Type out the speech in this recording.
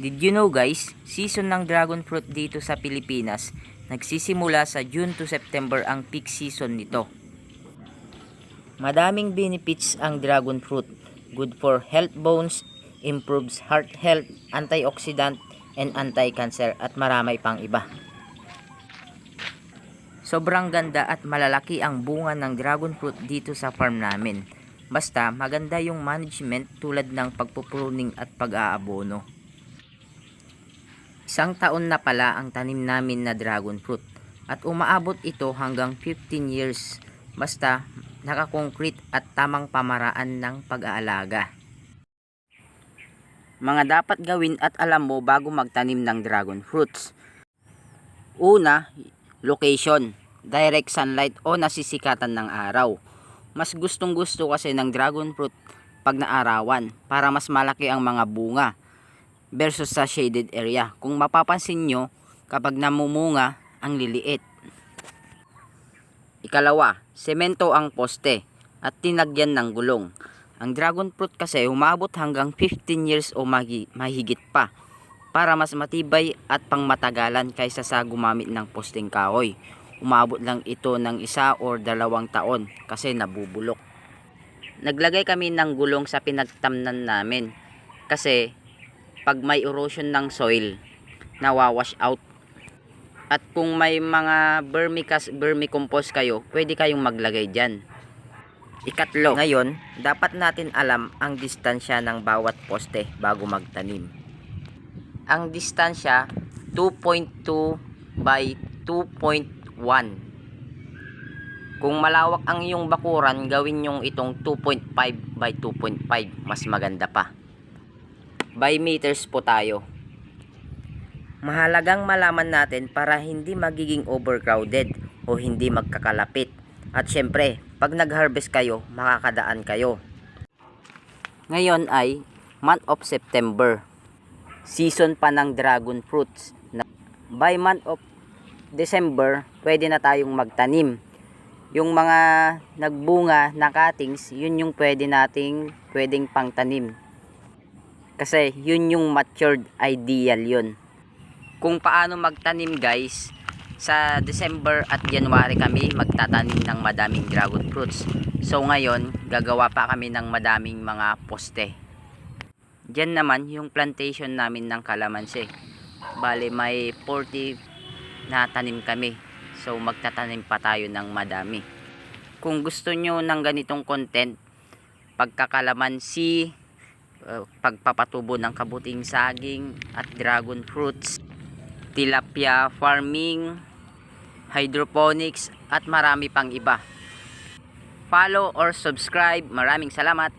Did you know guys, season ng dragon fruit dito sa Pilipinas, nagsisimula sa June to September ang peak season nito. Madaming benefits ang dragon fruit. Good for health bones, improves heart health, antioxidant, and anti-cancer at marami pang iba. Sobrang ganda at malalaki ang bunga ng dragon fruit dito sa farm namin. Basta maganda yung management tulad ng pagpupruning at pag-aabono. Isang taon na pala ang tanim namin na dragon fruit at umaabot ito hanggang 15 years basta nakakongkrete at tamang pamaraan ng pag-aalaga. Mga dapat gawin at alam mo bago magtanim ng dragon fruits. Una, location, direct sunlight o nasisikatan ng araw. Mas gustong gusto kasi ng dragon fruit pag naarawan para mas malaki ang mga bunga versus sa shaded area. Kung mapapansin nyo, kapag namumunga, ang liliit. Ikalawa, semento ang poste at tinagyan ng gulong. Ang dragon fruit kasi umabot hanggang 15 years o magi- mahigit pa para mas matibay at pangmatagalan kaysa sa gumamit ng posting kahoy. Umabot lang ito ng isa or dalawang taon kasi nabubulok. Naglagay kami ng gulong sa pinagtamnan namin kasi pag may erosion ng soil, nawawash out. At kung may mga vermicas, vermicompost kayo, pwede kayong maglagay dyan. Ikatlo, ngayon, dapat natin alam ang distansya ng bawat poste bago magtanim. Ang distansya, 2.2 by 2.1. Kung malawak ang iyong bakuran, gawin yung itong 2.5 by 2.5. Mas maganda pa by meters po tayo. Mahalagang malaman natin para hindi magiging overcrowded o hindi magkakalapit. At syempre, pag nag-harvest kayo, makakadaan kayo. Ngayon ay month of September. Season pa ng dragon fruits. By month of December, pwede na tayong magtanim. Yung mga nagbunga na cuttings, yun yung pwede nating pwedeng pangtanim. Kasi yun yung matured ideal yun. Kung paano magtanim guys, sa December at January kami magtatanim ng madaming dragon fruits. So ngayon, gagawa pa kami ng madaming mga poste. Diyan naman yung plantation namin ng kalamansi. Bale may 40 na tanim kami. So magtatanim pa tayo ng madami. Kung gusto nyo ng ganitong content, pagkakalamansi, uh, pagpapatubo ng kabuting saging at dragon fruits, tilapia farming, hydroponics at marami pang iba. Follow or subscribe. Maraming salamat.